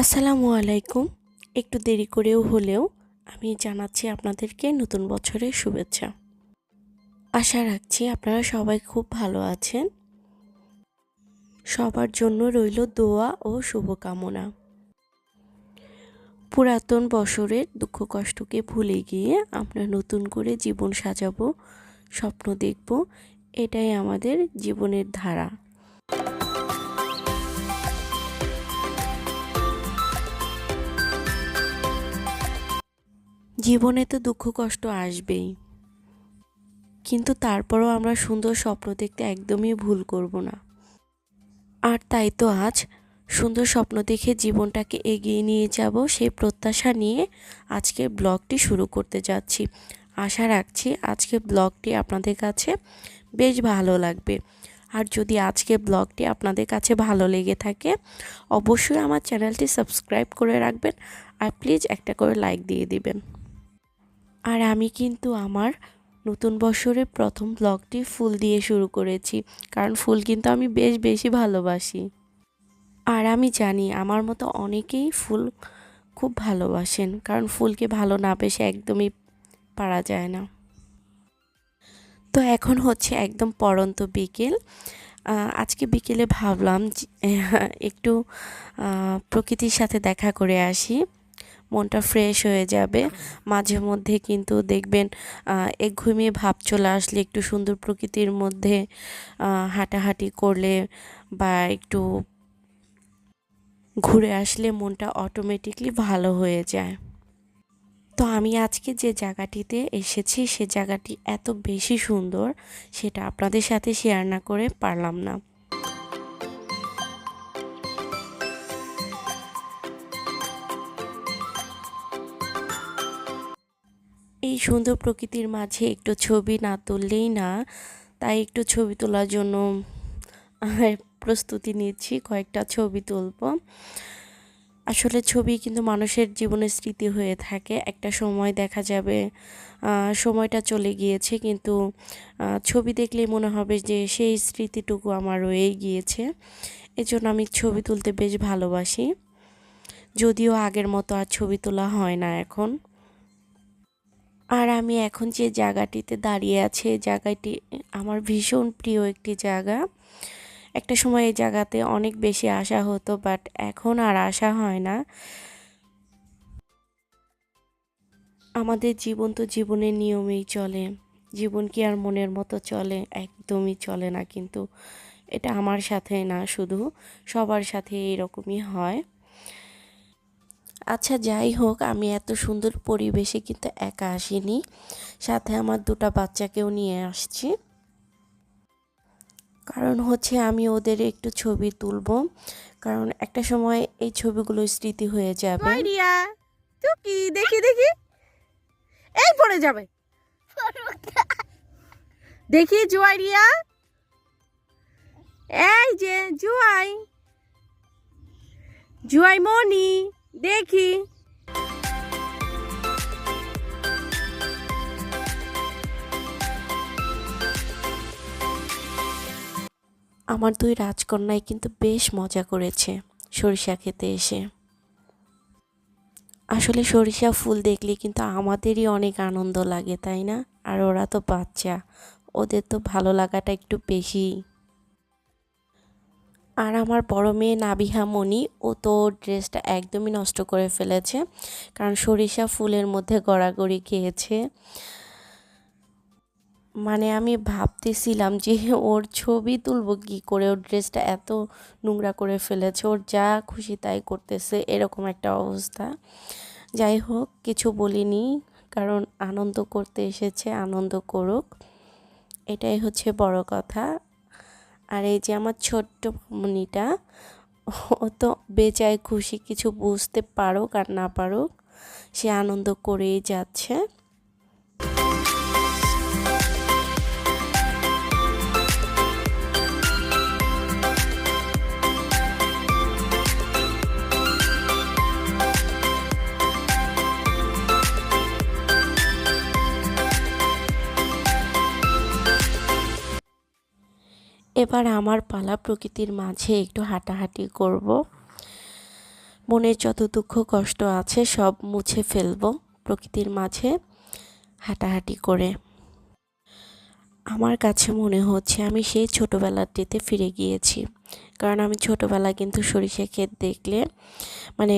আসসালামু আলাইকুম। একটু দেরি করেও হলেও আমি জানাচ্ছি আপনাদেরকে নতুন বছরের শুভেচ্ছা। আশা রাখছি আপনারা সবাই খুব ভালো আছেন। সবার জন্য রইল দোয়া ও শুভকামনা। পুরাতন বছরের দুঃখ কষ্টকে ভুলে গিয়ে আমরা নতুন করে জীবন সাজাবো, স্বপ্ন দেখব, এটাই আমাদের জীবনের ধারা। জীবনে তো দুঃখ কষ্ট আসবেই। কিন্তু তারপরও আমরা সুন্দর স্বপ্ন দেখতে একদমই ভুল করব না। আর তাই তো আজ সুন্দর স্বপ্ন দেখে জীবনটাকে এগিয়ে নিয়ে যাব সেই প্রত্যাশা নিয়ে আজকে ব্লগটি শুরু করতে যাচ্ছি। আশা রাখছি আজকে ব্লগটি আপনাদের কাছে বেশ ভালো লাগবে। আর যদি আজকে ব্লগটি আপনাদের কাছে ভালো লেগে থাকে, অবশ্যই আমার চ্যানেলটি সাবস্ক্রাইব করে রাখবেন আর প্লিজ একটা করে লাইক দিয়ে দিবেন। আর আমি কিন্তু আমার নতুন বছরের প্রথম ব্লগটি ফুল দিয়ে শুরু করেছি। কারণ ফুল কিন্তু আমি বেশ বেশি ভালোবাসি। আর আমি জানি আমার মতো অনেকেই ফুল খুব ভালোবাসেন। কারণ ফুলকে ভালো না বেশি একদমই পারা যায় না। তো এখন হচ্ছে একদম পরন্ত বিকেল। আজকে বিকেলে ভাবলাম একটু প্রকৃতির সাথে দেখা করে আসি। মনটা ফ্রেশ হয়ে যাবে। মাঝে মধ্যে কিন্তু দেখবেন এক ঘুমিয়ে ভাব চলে আসলে একটু সুন্দর প্রকৃতির মধ্যে হাঁটাহাঁটি করলে বা একটু ঘুরে আসলে মনটা অটোমেটিকলি ভালো হয়ে যায়। তো আমি আজকে যে জায়গাটিতে এসেছি, সে জায়গাটি এত বেশি সুন্দর, সেটা আপনাদের সাথে শেয়ার না করে পারলাম না। এই সুন্দর প্রকৃতির মাঝে একটু ছবি না তুললেই না, তাই একটু ছবি তোলার জন্য প্রস্তুতি নিচ্ছি, কয়েকটা ছবি তুলব। আসলে ছবি কিন্তু মানুষের জীবনের স্মৃতি হয়ে থাকে, একটা সময় দেখা যাবে সময়টা চলে গিয়েছে কিন্তু ছবি দেখলেই মনে হবে যে সেই স্মৃতিটুকু আমার রয়েই গিয়েছে, এজন্য আমি ছবি তুলতে বেশ ভালোবাসি, যদিও আগের মতো আর ছবি তোলা হয় না এখন। আর আমি এখন যে জায়গাটিতে দাঁড়িয়ে আছি জায়গাটি আমার ভীষণ প্রিয় একটি জায়গা। একটা সময় এই জায়গাতে অনেক বেশি আসা হতো বাট এখন আর আসা হয় না। আমাদের জীবন তো জীবনের নিয়মেই চলে। জীবন কি আর মনের মতো চলে? একদমই চলে না, কিন্তু এটা আমার সাথে না, শুধু সবার সাথে এরকমই হয়। আচ্ছা যাই হোক, আমি এত সুন্দর পরিবেশে কিন্তু একা আসিনি। সাথে আমার দুটা বাচ্চাকেও নিয়ে আসছি। কারণ হচ্ছে আমি ওদের একটু ছবি তুলব। কারণ একটা সময় এই ছবিগুলো স্মৃতি হয়ে যাবে। কি? দেখি দেখি। এই পড়ে যাবে। দেখি জুয়াইরিয়া এই যে, জুয়াই। জুয়াই মনি দেখি। আমার দুই রাজকন্যায় কিন্তু বেশ মজা করেছে সরিষা খেতে এসে। আসলে সরিষা ফুল দেখলে কিন্তু আমাদেরই অনেক আনন্দ লাগে, তাই না? আর ওরা তো বাচ্চা, ওদের তো ভালো লাগাটা একটু বেশি। আর আমার বড় মেয়ে নাবিহা মণি, ও তো ড্রেসটা একদমই নষ্ট করে ফেলেছে, কারণ সরিষা ফুলের মধ্যে গড়াগড়ি খেয়েছে। মানে আমি ভাবতেছিলাম যে ওর ছবি তুলবো কী করে, ওর ড্রেসটা এত নোংরা করে ফেলেছে, ওর যা খুশি তাই করতেছে, এরকম একটা অবস্থা। যাই হোক, কিছু বলিনি, কারণ আনন্দ করতে এসেছে, আনন্দ করুক। এটাই হচ্ছে বড় কথা। আর এই যে আমার ছোট্ট মনিটা, ও তো বেচায় খুশি, কিছু বুঝতে পারুক আর না পারুক, সে আনন্দ করেই যাচ্ছে। এবার আমার পালা প্রকৃতির মাঝে একটু হাঁটাহাঁটি করব। মনের যত দুঃখ কষ্ট আছে সব মুছে ফেলব প্রকৃতির মাঝে হাঁটাহাঁটি করে। আমার কাছে মনে হচ্ছে আমি সেই ছোটোবেলাটিতে ফিরে গিয়েছি। কারণ আমি ছোটোবেলা কিন্তু সরিষা ক্ষেত দেখলে মানে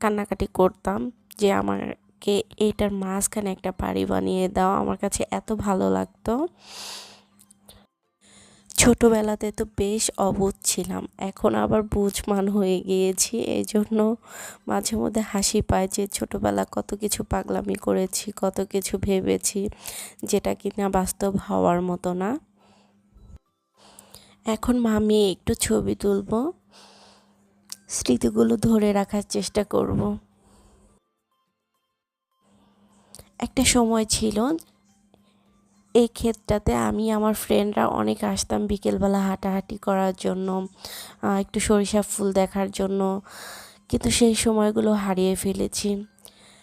কান্নাকাটি করতাম যে আমাকে এইটার মাঝখানে একটা বাড়ি বানিয়ে দাও, আমার কাছে এত ভালো লাগতো। ছোটোবেলাতে তো বেশ অবুঝ ছিলাম। এখন আবার বুঝমান হয়ে গিয়েছি। এই জন্য মাঝে মধ্যে হাসি পায় যে ছোটোবেলা কত কিছু পাগলামি করেছি, কত কিছু ভেবেছি, যেটা কিনা বাস্তব হওয়ার মতো না। এখন মামি, একটু ছবি তুলব। স্মৃতিগুলো ধরে রাখার চেষ্টা করব। একটা সময় ছিল এই ক্ষেতটাতে আমি আমার ফ্রেন্ডরা অনেক আসতাম বিকেলবেলা হাঁটাহাঁটি করার জন্য একটু সরিষা ফুল দেখার জন্য। কিন্তু সেই সময়গুলো হারিয়ে ফেলেছি।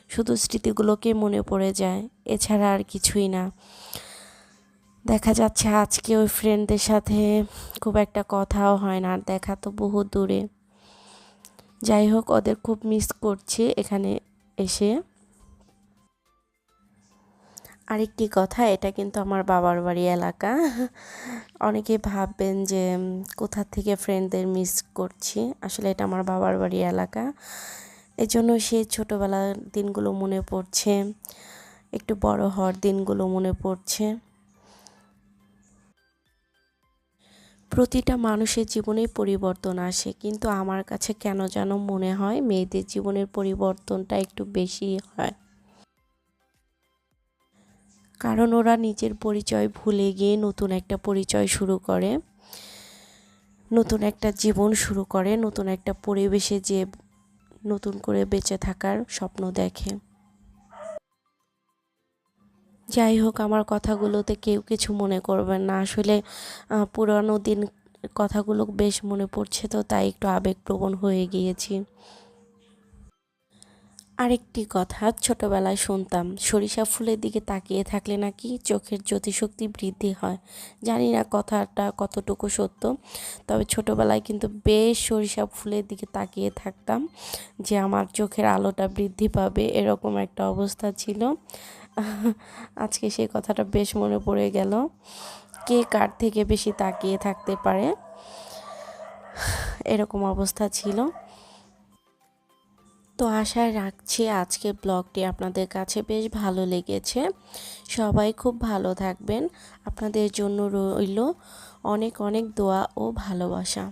শুধু স্মৃতিগুলোকে মনে পড়ে যায়, এছাড়া আর কিছুই না। দেখা যাচ্ছে আজকে ওই ফ্রেন্ডদের সাথে খুব একটা কথাও হয় না, আর দেখা তো বহু দূরে। যাই হোক, ওদের খুব মিস করছি এখানে এসে। আরেকটি কথা, এটা কিন্তু আমার বাবার বাড়ি এলাকা। অনেকে ভাববেন যে কোথা থেকে ফ্রেন্ডদের মিস করছি। আসলে এটা আমার বাবার বাড়ি এলাকা। এই জন্য সেই ছোটোবেলার দিনগুলো মনে পড়ছে, একটু বড় হওয়ার দিনগুলো মনে পড়ছে। প্রতিটা মানুষের জীবনেই পরিবর্তন আসে, কিন্তু আমার কাছে কেন যেন মনে হয় মেয়েদের জীবনের পরিবর্তনটা একটু বেশি হয়। কারণ ওরা নিজের পরিচয় ভুলে গিয়ে নতুন একটা পরিচয় শুরু করে। নতুন একটা জীবন শুরু করে, নতুন একটা পরিবেশে যে নতুন করে বেঁচে থাকার স্বপ্ন দেখে। যাই হোক, আমার কথাগুলোতে কেউ কিছু মনে করবেন না। আসলে পুরানো দিন কথাগুলো বেশ মনে পড়ছে তো, তাই একটু আবেগপ্রবণ হয়ে গিয়েছি। আরেকটি কথা ছোটবেলায় শুনতাম, সরিষা ফুলের দিকে তাকিয়ে থাকলে নাকি চোখের জ্যোতিশক্তি বৃদ্ধি হয়। জানি না কথাটা কতটুকু সত্য, তবে ছোটবেলায় কিন্তু বেশ সরিষা ফুলের দিকে তাকিয়ে থাকতাম যে আমার চোখের আলোটা বৃদ্ধি পাবে, এরকম একটা অবস্থা ছিল। আজকে সেই কথাটা বেশ মনে পড়ে গেল, কে কার থেকে বেশি তাকিয়ে থাকতে পারে? এরকম অবস্থা ছিল। তো আশায় রাখছি আজকে ব্লগটি আপনাদের কাছে বেশ ভালো লেগেছে। সবাই খুব ভালো থাকবেন। আপনাদের জন্য রইল অনেক অনেক দোয়া ও ভালোবাসা।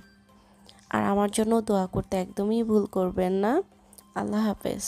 আর আমার জন্য দোয়া করতে একদমই ভুল করবেন না। আল্লাহ হাফেজ।